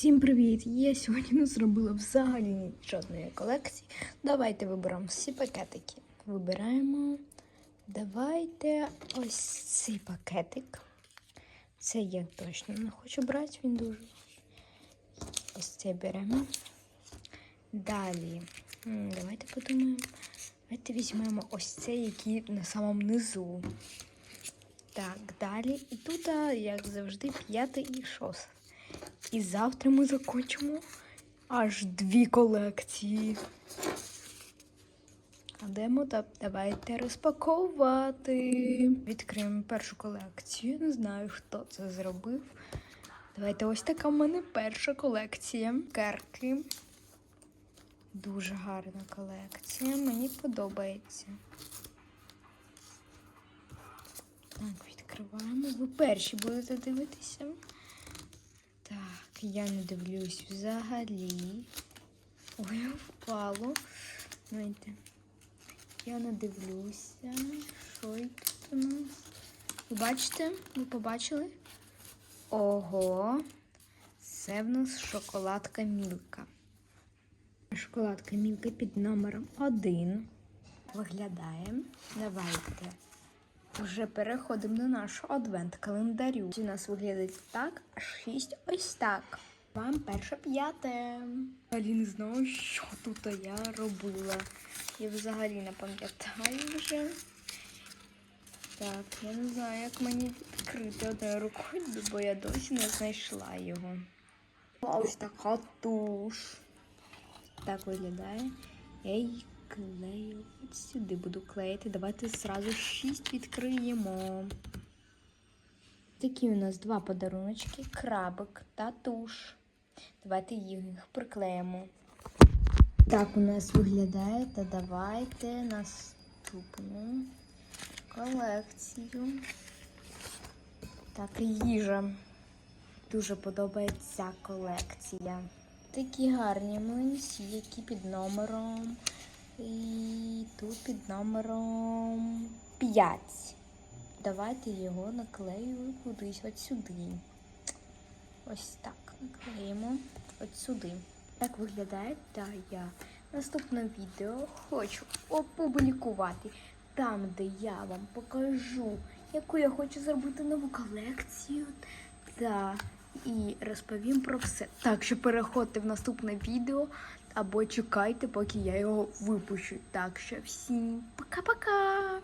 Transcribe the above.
Всім привіт! Я сьогодні не зробила взагалі жодної колекції. Давайте виберемо всі пакетики. Вибираємо. Давайте ось цей пакетик. Це я точно не хочу брати, він дуже. Ось цей беремо. Далі. Давайте подумаємо. Давайте візьмемо ось цей, який на самому низу. Так, далі. І тут, як завжди, п'ятий і шостий. І завтра ми закінчимо аж дві колекції. Адемо та давайте розпаковувати. Відкриємо першу колекцію. Не знаю, хто це зробив. Давайте ось така в мене перша колекція. Керки. Дуже гарна колекція. Мені подобається. Так, відкриваємо. Ви перші будете дивитися. Я не дивлюсь взагалі. Ой, впало. Знаєте, я не дивлюся. Що тут у нас? Ви бачите? Ви побачили? Ого. Це в нас шоколадка Мілка. Шоколадка Мілка під номером 1. Виглядає. Давайте. Вже переходимо до нашого адвент-календарю. У нас виглядає так, а шість ось так. Вам перше п'яте. Взагалі не знаю, що тут я робила. Я взагалі не пам'ятаю вже. Так, я не знаю, як мені відкрити одною рукою, бо я досі не знайшла його. Ось така туш. Так виглядає. Її клею. От сюди буду клеїти. Давайте зразу шість відкриємо. Такі у нас два подаруночки: крабик та туш. Давайте їх приклеїмо. Так у нас виглядає. Та давайте наступну колекцію. Так, їжа. Дуже подобається колекція. Такі гарні млинці, які під номером. Тут під номером 5. Давайте його наклею кудись от сюди. Ось так наклеїмо от сюди. Так виглядає та я. Наступне відео хочу опублікувати там, де я вам покажу, яку я хочу зробити нову колекцію. Та і розповім про все. Так що переходьте в наступне відео або чекайте, поки я його випущу. Так що всім пока-пока!